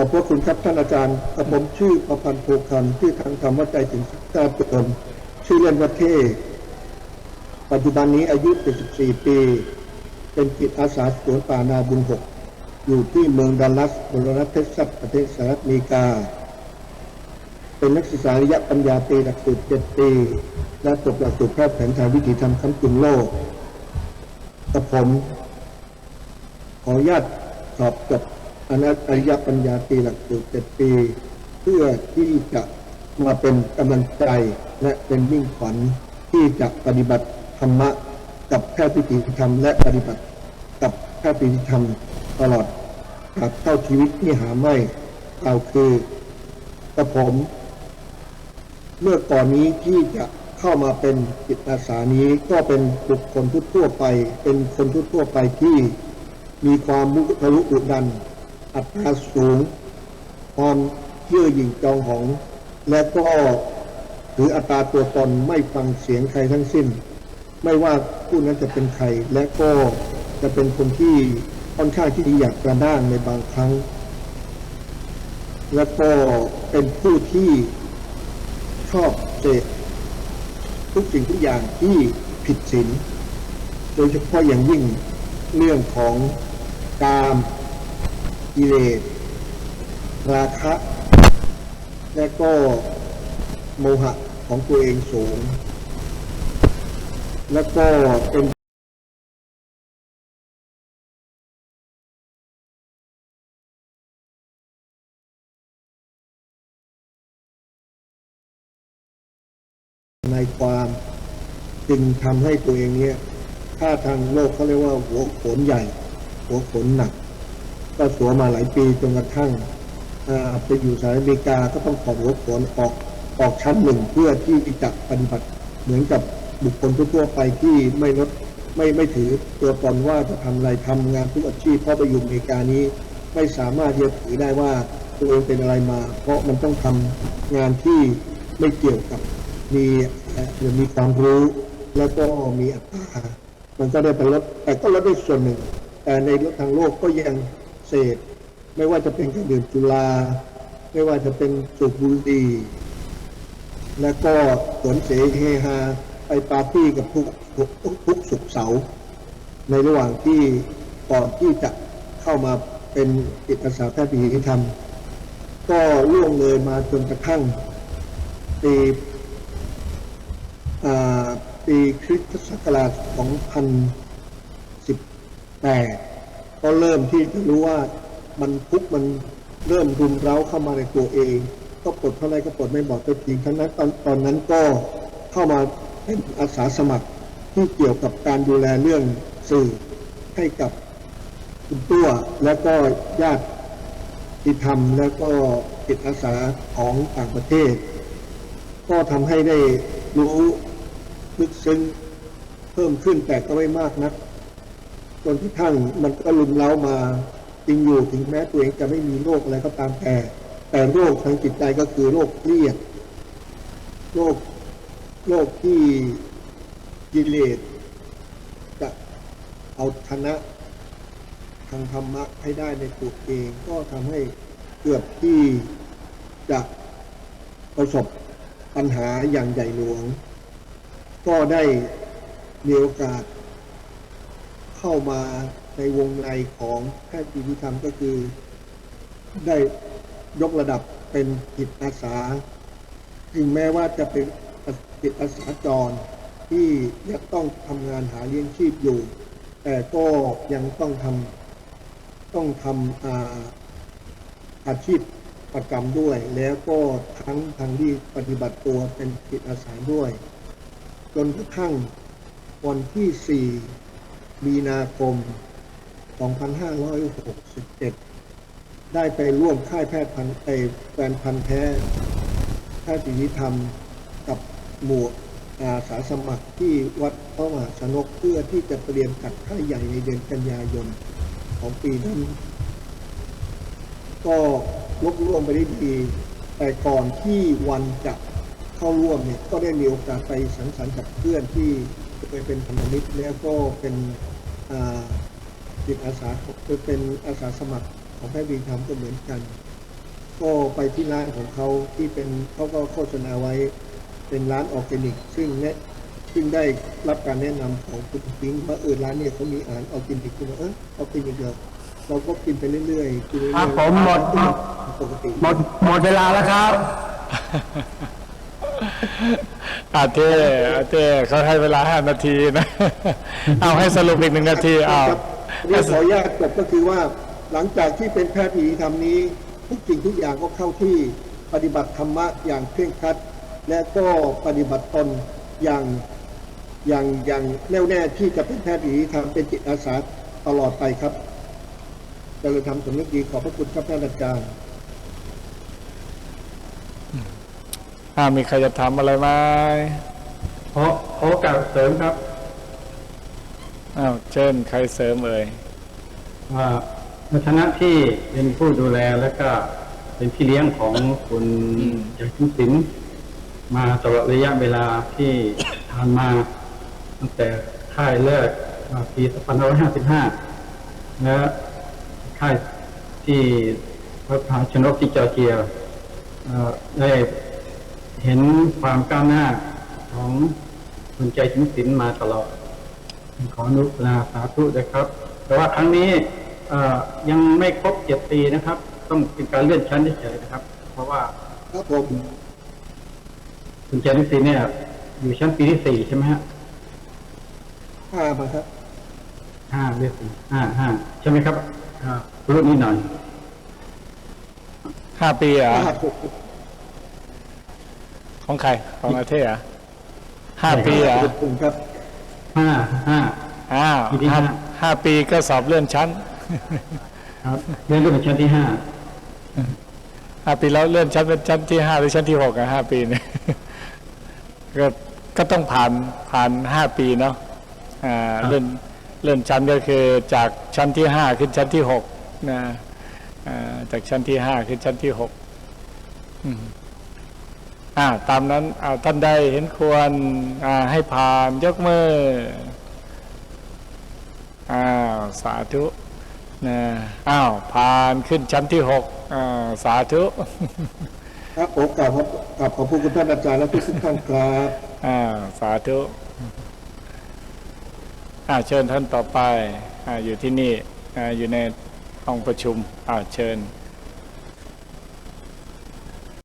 อบพระคุณครับท่านอาจารย์กระผมชื่อประพันธ์โพคำที่อทางธรรมใจถึงกาเติมชื่อเล่นว่าเทปัจจุบันนี้อายุ 74 ปี เป็นจิตอาสาสวนป่านาบุญหกอยู่ที่เมืองดัลลัสบนรัฐเท็กซัสประเทศสหรัฐอเมริกา เป็นนักศึกษาระยะปัญญาตรีหลักสูตร 7 ปี และจบหลักสูตรแพทย์แผนไทยวิถีธรรมคำจุนโลกกระผม ขออนุญาตสอบจบ อนัตอริยปัญญาตีหลักสูตรเจ็ดปี เพื่อที่จะมาเป็นกำลังใจและเป็นมิ่งขวัญที่จะปฏิบัติธรรมะกับแพทย์พิธีธรรมและปฏิบัติกับแพทย์พิธีธรรมตลอดตราบเท่าชีวิตที่หาไม่เราคือกระผม เมื่อก่อนนี้ที่จะเข้ามาเป็นจิตอาสานี้ก็เป็นบุคคลทั่วไป เป็นคนทั่วไปที่มีความมุทะลุอุดัน อัตราสูง ความเยื่อหยิ่งจองหอง และก็ถืออัตราตัวตนไม่ฟังเสียงใครทั้งสิ้น ไม่ว่าผู้นั้นจะเป็นใคร และก็จะเป็นคนที่ค่อนข้างที่อยากกระด้างในบางครั้ง และก็เป็นผู้ที่ชอบเสพทุกสิ่งทุกอย่างที่ผิดศีลโดยเฉพาะอย่างยิ่งเรื่องของกาม กิเลสราคะ และก็โมหะของตัวเองสูง แล้วก็เป็นในความจึงทำให้ตัวเองเนี่ยถ้าทางโลกเขาเรียกว่าหัวโขนใหญ่ หัวโขนหนัก ก็สวมาหลายปีจนกระทั่งไปอยู่สหรัฐอเมริกาก็ต้องขอหัวโขนออกออกชั้นหนึ่งเพื่อที่จะปฏิบัติเหมือนกับบุคคลทั่วไปที่ไม่ลดไม่ไม่ถือตัวตนว่าจะทำอะไรทำงานทุกอาชีพเพราะไปอยู่อเมริกานี้ ไม่สามารถที่จะถือได้ว่าตัวเองเป็นอะไรมา เพราะมันต้องทำงานที่ไม่เกี่ยวกับมีเอ่อมีความรู้แล้วก็มีอัตรามันก็ได้ไปลดแต่ก็ลดได้ส่วนหนึ่ง แต่ในทางโลกก็ยัง เสพไม่ว่าจะเป็นเครื่องดื่มจุฬาไม่ว่าจะเป็นสูบบุหรี่แล้วก็สวนเสเฮฮาไปปาร์ตี้กับทุกทุกทุกทุกสุกเสาในระหว่างที่ก่อนที่จะเข้ามาเป็นจิตอาสาแพทย์พิธีธรรมก็ล่วงเลยมาจนกระทั่งปีอ่าปีคริสตศักราช 2018 ก็เริ่มที่จะรู้ว่ามันทุกมันเริ่มรุมเร้าเข้ามาในตัวเอง ก็ปลดเท่าไรก็ปลดไม่บอกตัวจริงทั้งนั้นตอนตอนนั้นก็เข้ามาเป็นอาสาสมัครที่เกี่ยวกับการดูแลเรื่องสื่อให้กับคุณตัวและก็ญาติที่ทำแล้วก็จิตอาสาของต่างประเทศ ก็ทำให้ได้รู้ลึกซึ้งเพิ่มขึ้นแต่ก็ไม่มากนัก จนที่ทั้งมันก็ลุมเล้ามาจริงอยู่ถึงแม้ตัวเองจะไม่มีโรคอะไรก็ตามแต่ แต่โรคทางจิตใจก็คือโรคเครียดโรคโรคที่กิเลสจะเอาชนะทางธรรมะให้ได้ในตัวเองก็ทำให้เกือบที่จะประสบปัญหาอย่างใหญ่หลวง ก็ได้มีโอกาส เข้ามาในวงในของแพทย์พิธรรมก็คือ ได้ยกระดับเป็นจิตอาสา ถึงแม้ว่าจะเป็นจิตอาสาจรที่ยังต้องทำงานหาเลี้ยงชีพอยู่ แต่ก็ยังต้องทำต้องทำอาอาชีพประจำด้วย แล้วก็ทั้งทางที่ปฏิบัติตัวเป็นจิตอาสาด้วย จนกระทั่งวันที่4 มีนาคม 2567 ได้ไปร่วมค่ายแพทย์พันเอแฟนพันแท้แพทย์ศิริธรรมกับหมู่อาสาสมัครที่วัดพระมหาชนกเพื่อที่จะเตรียมจัดค่ายใหญ่ในเดือนกันยายนของปีนั้น ก็ลุกล่วงไปได้ดี แต่ก่อนที่วันจะ เข้าร่วมเนี่ยก็ได้มีโอกาสไปสังสรรค์กับเพื่อนที่เคยเป็นพันธมิตรแล้วก็เป็นอ่าจิตอาสาเป็นอาสาสมัครของแพทย์วีธรรมก็เหมือนกัน ก็ไปที่ร้านของเขาที่เป็นเขาก็โฆษณาไว้เป็นร้านออร์แกนิก ซึ่งเนี่ยซึ่งได้รับการแนะนำของคุณปิงว่าเออร้านเนี่ยเขามีอาหารออร์แกนิกคุณเออออร์แกนิกเหรอเราก็กินไปเรื่อยๆกินเรื่อยๆครับผมหมดปกติหมดหมดเวลาแล้วครับ อาเต้อาเต้เขาให้เวลาห้านาทีนะ เอาให้สรุปอีกหนึ่งนาทีเอาครับเรื่องขออนุญาตจบก็คือว่าหลังจากที่เป็นแพทย์ผีธรรมนี้ ทุกสิ่งทุกอย่างก็เข้าที่ปฏิบัติธรรมะอย่างเคร่งครัด และก็ปฏิบัติตนอย่างอย่างอย่างแน่วแน่ที่จะเป็นแพทย์ผีธรรมเป็นจิตอาสาตลอดไปครับเจริญธรรมสำนึกดีขอบพระคุณครับท่านอาจารย์ อ่ามีใครจะถามอะไรไหมขอขอโอกาสเสริมครับอ้าวเชิญใครเสริมเอ่ยว่าในฐานะที่เป็นผู้ดูแลและก็เป็นพี่เลี้ยงของคุณยายชุนศิลป์มาตลอดระยะเวลาที่ผ่านมา ตั้งแต่ค่ายเลิกมาปี2555 และค่ายที่พระพาชนกที่จอร์เจียเอ่อได้ เห็นความก้าวหน้าของคุณใจชุนศิลป์มาตลอด ขออนุโมทนาสาธุด้วยครับ แต่ว่าครั้งนี้เอ่อยังไม่ครบเจ็ดปีนะครับ ต้องเป็นการเลื่อนชั้นเฉยๆนะครับ เพราะว่าครับผมคุณเจนิสีเนี่ย อยู่ชั้นปีที่สี่ใช่ไหมฮะห้ามาครับห้าเรียกสี่ห้าห้าใช่ไหมครับอ่ารุ่นนี้หน่อยห้าปีเหรอะห้าหก ของใครของอาเต้เหรอะห้าปีเหรอะผมครับห้าห้าอ้าวปีที่ห้าห้าห้าปีก็สอบเลื่อนชั้น ครับเลื่อนขึ้นเป็นชั้นที่ห้าห้าปีแล้วเลื่อนชั้นเป็นชั้นที่ห้าหรือชั้นที่หกอะห้าปีเนี่ยก็ก็ต้องผ่านผ่านห้าปีเนาะอ่าเลื่อนเลื่อนชั้นก็คือจากชั้นที่ห้าขึ้นชั้นที่หกนะอ่าจากชั้นที่ห้าขึ้นชั้นที่หกอืมอ่า ตามนั้นอ่าท่านใดเห็นควรอ่าให้ผ่านยกมืออ้าวสาธุนะอ้าวผ่านขึ้นชั้นที่หกอ่าสาธุครับผมกราบขอบกราบขอบพระคุณท่านอาจารย์และทุกท่านครับอ่าสาธุอ่าเชิญท่านต่อไปอ่าอยู่ที่นี่อ่าอยู่ในห้องประชุมอ่าเชิญ